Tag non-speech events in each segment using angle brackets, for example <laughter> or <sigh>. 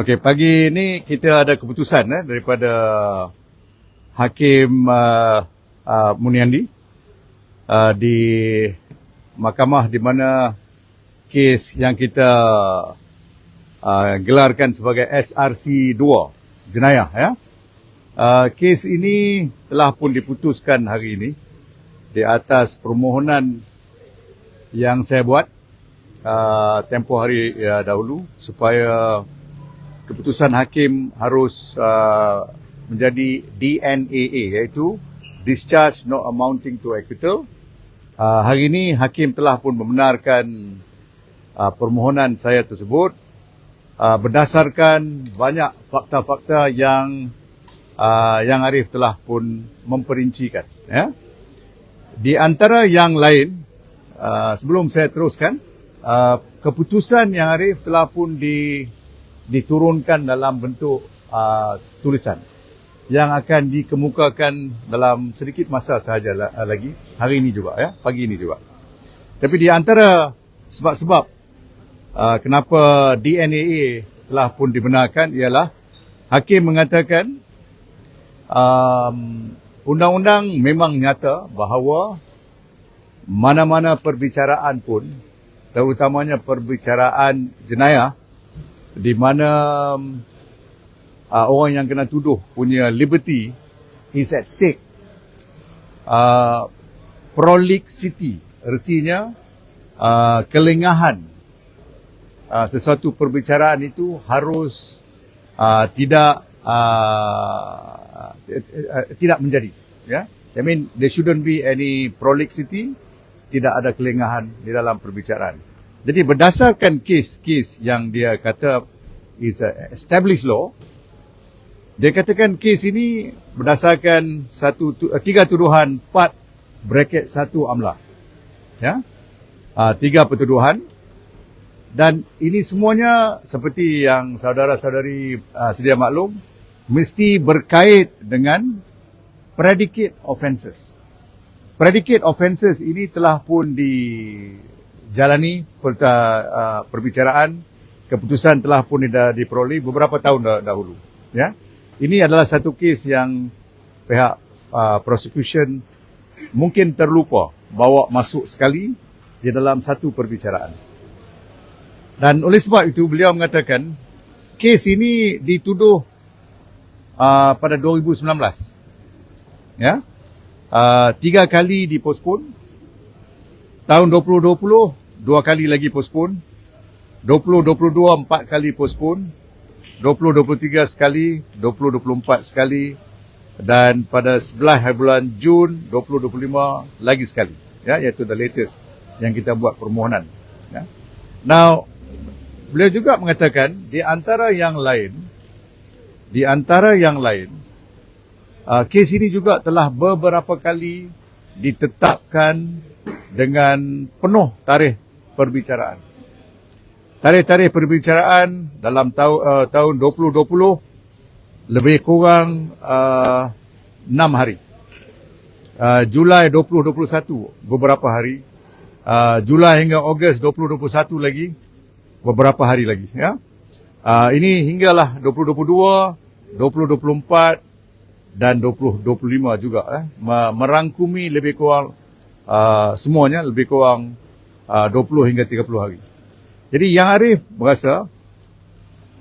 Okey, pagi ini kita ada keputusan eh, daripada Hakim uh, uh, Muniandi uh, di mahkamah di mana kes yang kita uh, gelarkan sebagai SRC 2 jenayah ya. Uh, kes ini telah pun diputuskan hari ini di atas permohonan yang saya buat uh, tempoh hari ya, dahulu supaya keputusan hakim harus uh, menjadi DNAA iaitu discharge not amounting to acquittal. Uh, hari ini hakim telah pun membenarkan uh, permohonan saya tersebut uh, berdasarkan banyak fakta-fakta yang uh, yang Arif telah pun memperincikan. Ya. Di antara yang lain, uh, sebelum saya teruskan, uh, keputusan yang Arif telah pun di, diturunkan dalam bentuk uh, tulisan. Yang akan dikemukakan dalam sedikit masa sahaja lagi. Hari ini juga ya. Pagi ini juga. Tapi di antara sebab-sebab uh, kenapa DNAA telah pun dibenarkan ialah hakim mengatakan um, undang-undang memang nyata bahawa mana-mana perbicaraan pun terutamanya perbicaraan jenayah di mana uh, orang yang kena tuduh punya liberty is at stake. Uh, prolixity, artinya uh, kelengahan uh, sesuatu perbicaraan itu harus uh, tidak uh, tidak menjadi. Ya, yeah? I mean there shouldn't be any prolixity, tidak ada kelengahan di dalam perbicaraan. Jadi berdasarkan kes-kes yang dia kata is a established law, dia katakan kes ini berdasarkan satu uh, tiga tuduhan empat bracket satu amla. Ya. Uh, tiga pertuduhan dan ini semuanya seperti yang saudara-saudari uh, sedia maklum mesti berkait dengan predicate offences. Predicate offences ini telah pun dijalani per, uh, perbicaraan keputusan telah pun diperoleh beberapa tahun dahulu. Ya. Ini adalah satu kes yang pihak uh, prosecution mungkin terlupa bawa masuk sekali di dalam satu perbicaraan. Dan oleh sebab itu beliau mengatakan kes ini dituduh uh, pada 2019. Ya. Uh, tiga kali dipospon. Tahun 2020 dua kali lagi pospon. 2022 empat kali pospon. 2023 sekali, 2024 sekali dan pada sebelah bulan Jun 2025 lagi sekali ya iaitu the latest yang kita buat permohonan ya. Now beliau juga mengatakan di antara yang lain di antara yang lain uh, kes ini juga telah beberapa kali ditetapkan dengan penuh tarikh perbicaraan tarikh-tarikh perbicaraan dalam tahu, uh, tahun 2020 lebih kurang uh, 6 hari. Uh, Julai 2021 beberapa hari. Uh, Julai hingga Ogos 2021 lagi beberapa hari lagi ya. Uh, ini hinggalah 2022, 2024 dan 2025 juga eh merangkumi lebih kurang uh, semuanya lebih kurang uh, 20 hingga 30 hari. Jadi Yang Arif berasa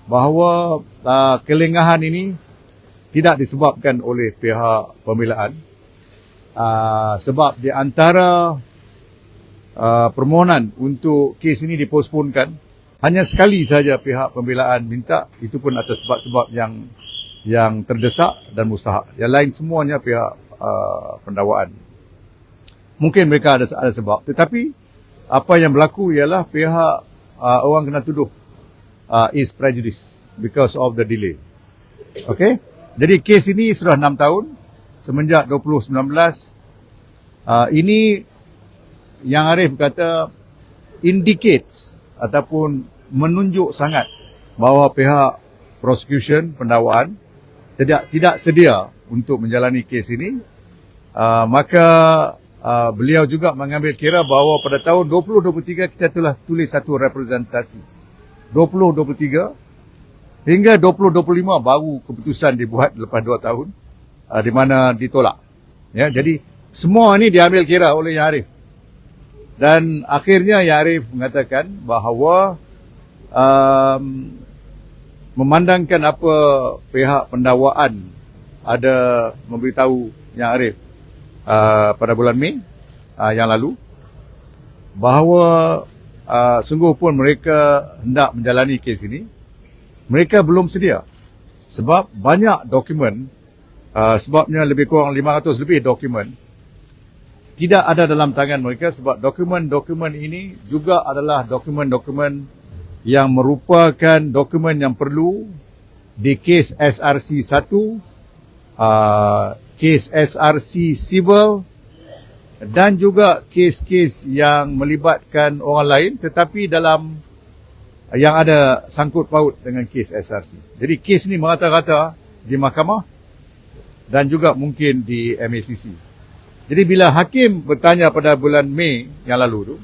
bahawa uh, kelengahan ini tidak disebabkan oleh pihak pembelaan uh, sebab di antara uh, permohonan untuk kes ini diposponkan hanya sekali saja pihak pembelaan minta itu pun atas sebab-sebab yang yang terdesak dan mustahak. Yang lain semuanya pihak uh, pendakwaan. Mungkin mereka ada ada sebab tetapi apa yang berlaku ialah pihak uh, orang kena tuduh uh, is prejudice because of the delay. Okay? Jadi kes ini sudah 6 tahun semenjak 2019. Uh, ini yang Arif kata indicates ataupun menunjuk sangat bahawa pihak prosecution pendakwaan tidak tidak sedia untuk menjalani kes ini. Uh, maka uh, beliau juga mengambil kira bahawa pada tahun 2023 kita telah tulis satu representasi. 2023 Hingga 2025 baru keputusan dibuat lepas 2 tahun uh, di mana ditolak. Ya, jadi semua ini diambil kira oleh Yang Arif. Dan akhirnya Yang Arif mengatakan bahawa um, memandangkan apa pihak pendakwaan ada memberitahu Yang Arif uh, pada bulan Mei uh, yang lalu bahawa uh, sungguh pun mereka hendak menjalani kes ini. Mereka belum sedia sebab banyak dokumen uh, sebabnya lebih kurang 500 lebih dokumen tidak ada dalam tangan mereka sebab dokumen-dokumen ini juga adalah dokumen-dokumen yang merupakan dokumen yang perlu di kes SRC 1 uh, kes SRC civil dan juga kes-kes yang melibatkan orang lain tetapi dalam yang ada sangkut paut dengan kes SRC. Jadi kes ni merata-rata di mahkamah dan juga mungkin di MACC. Jadi bila hakim bertanya pada bulan Mei yang lalu tu,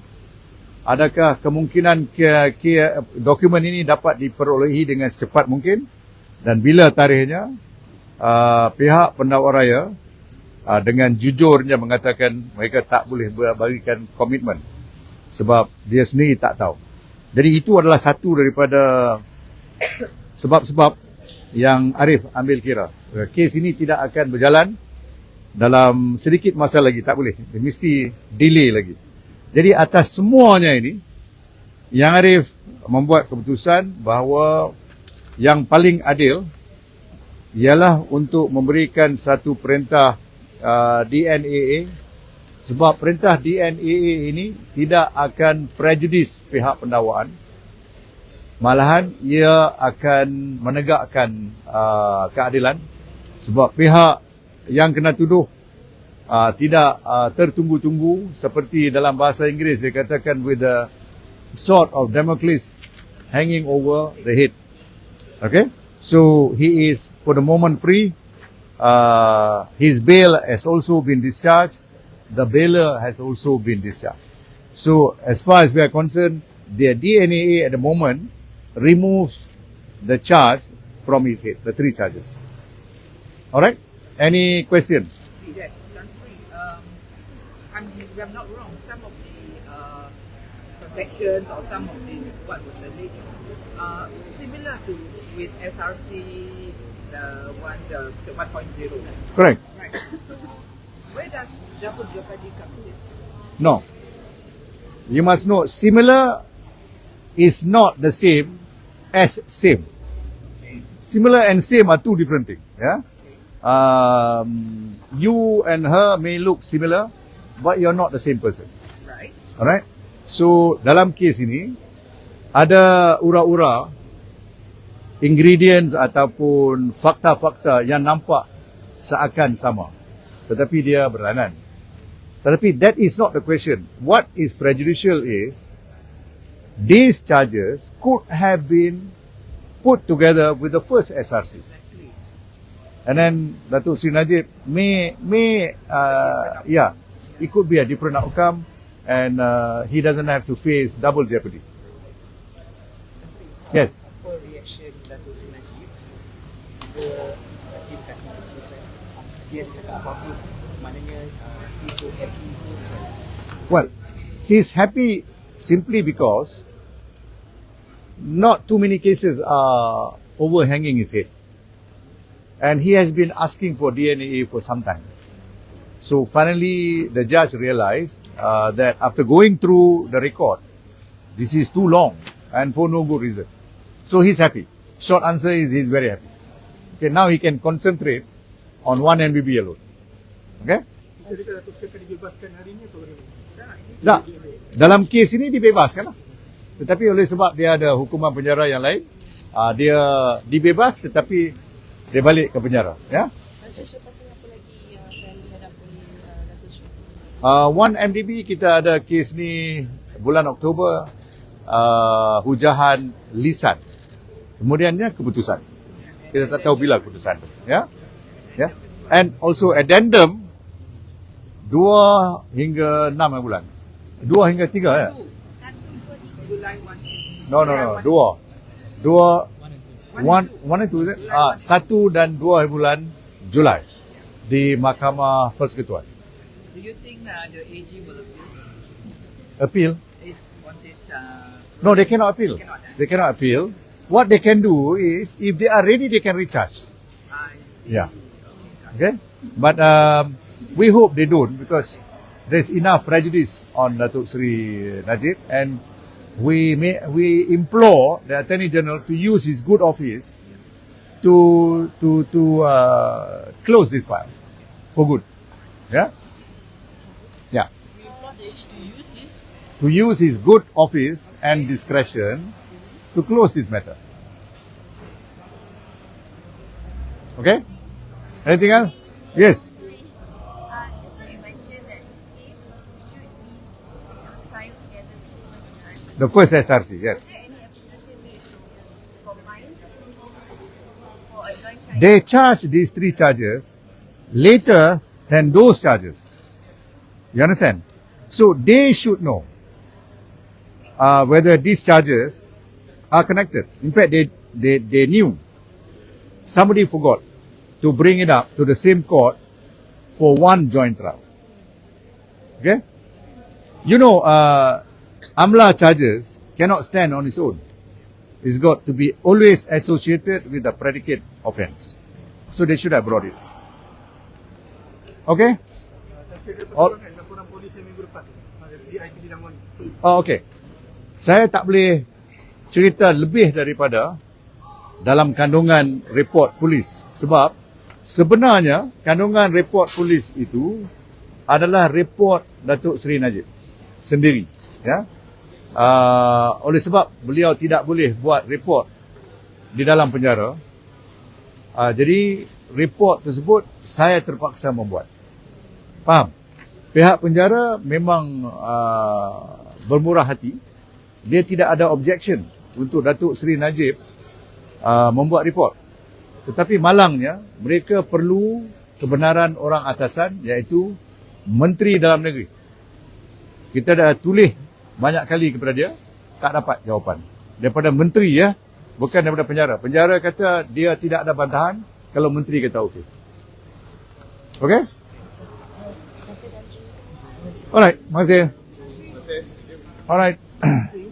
adakah kemungkinan ke, ke, dokumen ini dapat diperolehi dengan secepat mungkin dan bila tarikhnya uh, pihak pendakwa raya uh, dengan jujurnya mengatakan mereka tak boleh berikan komitmen sebab dia sendiri tak tahu. Jadi itu adalah satu daripada sebab-sebab yang Arif ambil kira. Kes ini tidak akan berjalan dalam sedikit masa lagi. Tak boleh. Dia mesti delay lagi. Jadi atas semuanya ini, yang Arif membuat keputusan bahawa yang paling adil ialah untuk memberikan satu perintah uh, DNAA sebab perintah DNAA ini tidak akan prejudis pihak pendakwaan. Malahan ia akan menegakkan uh, keadilan sebab pihak yang kena tuduh uh, tidak uh, tertunggu-tunggu seperti dalam bahasa Inggeris dia katakan with the sword of Damocles hanging over the head. Okay? So he is for the moment free. Uh, his bail has also been discharged the bailer has also been discharged. So as far as we are concerned, the DNA at the moment removes the charge from his head, the three charges. All right? Any question? Yes, that's right. Um, I'm, I'm not wrong, some of the uh, transactions or some of the what was alleged uh, similar to with SRC, the one, the, the 1.0. Correct. Right. So where does double jeopardy come in this? No. You must know, similar is not the same as same. Similar and same are two different things. Yeah. Um, you and her may look similar, but you're not the same person. Right. Alright. So dalam kes ini ada ura-ura ingredients ataupun fakta-fakta yang nampak seakan sama tetapi dia berlanan. Tetapi that is not the question. What is prejudicial is these charges could have been put together with the first SRC. And then Datuk Sri Najib may, may uh, yeah, it could be a different outcome and uh, he doesn't have to face double jeopardy. Yes. Happy? Well, he's happy simply because not too many cases are overhanging his head. And he has been asking for DNA for some time. So finally, the judge realized uh, that after going through the record, this is too long and for no good reason. So he's happy. Short answer is he's very happy. Okay, now he can concentrate on one NBB alone. Okay? Tak. Dalam kes ini dibebaskan lah. Tetapi oleh sebab dia ada hukuman penjara yang lain, uh, dia dibebas tetapi dia balik ke penjara. Ya. Uh, One MDB kita ada kes ni bulan Oktober uh, hujahan lisan. Kemudiannya keputusan. Kita tak tahu bila keputusan tu. Ya. Ya. And also addendum dua hingga enam bulan. Dua hingga tiga ya. July 1. No, no, no. Dua. Dua. one, one and two, is it? Ah, satu dan dua bulan Julai di Mahkamah Persekutuan. Do you think uh, the AG will appeal Appeal? No, they cannot appeal. Cannot, eh? They cannot appeal. What they can do is, if they are ready, they can recharge. Yeah. Okay? But um, we hope they don't because there's enough prejudice on Datuk Sri Najib and we may, we implore the Attorney General to use his good office to to to uh, close this file for good. Yeah. To use his good office and discretion to close this matter. Okay? Anything else? Yes. Uh, just now you mentioned that this case should be tried together with the first The first SRC, SRC. yes. Is there any application made to combine for a joint trial? They charge these three charges later than those charges. You understand? So they should know uh, whether these charges are connected. In fact, they, they, they knew. Somebody forgot to bring it up to the same court for one joint trial. Okay? You know, uh, AMLA charges cannot stand on its own. It's got to be always associated with the predicate offense. So they should have brought it. Okay? Dan saya ada All- pertolongan laporan polis yang minggu depan. Ada DIP bidang wanita. Oh, okay. Saya tak boleh cerita lebih daripada dalam kandungan report polis. Sebab sebenarnya kandungan report polis itu adalah report Datuk Seri Najib sendiri ya. Uh, oleh sebab beliau tidak boleh buat report di dalam penjara uh, jadi report tersebut saya terpaksa membuat. Faham? Pihak penjara memang uh, bermurah hati dia tidak ada objection untuk Datuk Seri Najib uh, membuat report. Tetapi malangnya mereka perlu kebenaran orang atasan iaitu Menteri Dalam Negeri. Kita dah tulis banyak kali kepada dia tak dapat jawapan. Daripada menteri ya, bukan daripada penjara. Penjara kata dia tidak ada bantahan kalau menteri kata okey. Okey? Alright, terima kasih. Alright. <clears throat>